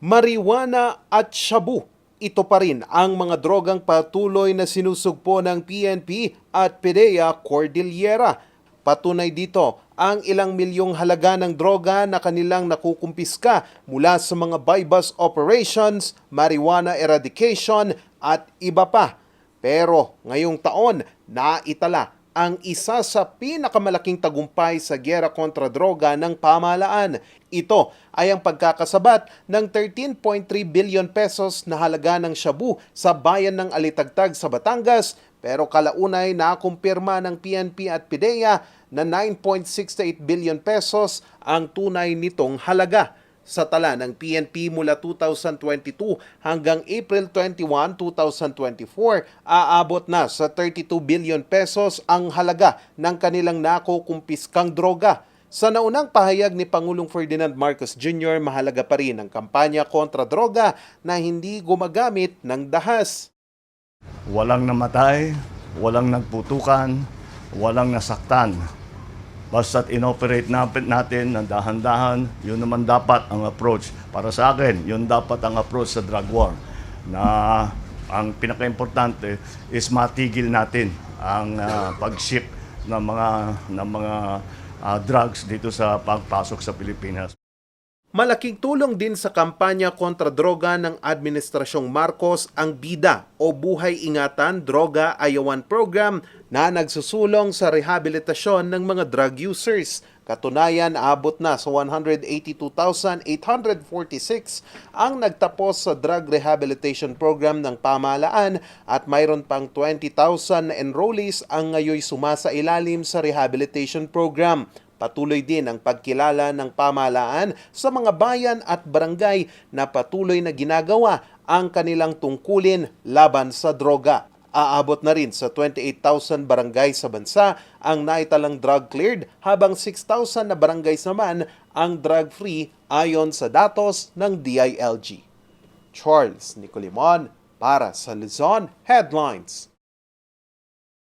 marijuana at shabu. Ito pa rin ang mga drogang patuloy na sinusugpo ng PNP at PDEA Cordillera. Patunay dito ang ilang milyong halaga ng droga na kanilang nakukumpiska mula sa mga buy-bust operations, marijuana eradication at iba pa. Pero ngayong taon, naitala ang isa sa pinakamalaking tagumpay sa gyera kontra droga ng pamahalaan. Ito ay ang pagkakasabat ng 13.3 billion pesos na halaga ng shabu sa bayan ng Alitagtag sa Batangas pero kalaunay nakumpirma ng PNP at PIDEA na 9.68 billion pesos ang tunay nitong halaga sa tala ng PNP mula 2022 hanggang April 21, 2024, aabot na sa 32 billion pesos ang halaga ng kanilang nakukumpiskang droga. Sa naunang pahayag ni Pangulong Ferdinand Marcos Jr., mahalaga pa rin ang kampanya kontra droga na hindi gumagamit ng dahas. Walang namatay, walang nagputukan, walang nasaktan. Basta't inoperate natin, natin ng dahan-dahan, yun naman dapat ang approach. Para sa akin, yun dapat ang approach sa drug war. Na ang pinaka-importante is matigil natin ang ah, pag-ship ng mga, ng mga ah, drugs dito sa pagpasok sa Pilipinas. Malaking tulong din sa kampanya kontra droga ng Administrasyong Marcos ang BIDA o Buhay Ingatan Droga Ayawan Program na nagsusulong sa rehabilitasyon ng mga drug users. Katunayan, abot na sa 182,846 ang nagtapos sa drug rehabilitation program ng pamahalaan at mayroon pang 20,000 enrollees ang ngayoy sumasa ilalim sa rehabilitation program. Patuloy din ang pagkilala ng pamahalaan sa mga bayan at barangay na patuloy na ginagawa ang kanilang tungkulin laban sa droga. Aabot na rin sa 28,000 barangay sa bansa ang naitalang drug cleared habang 6,000 na barangay naman ang drug free ayon sa datos ng DILG. Charles Nicolimon para sa Luzon Headlines.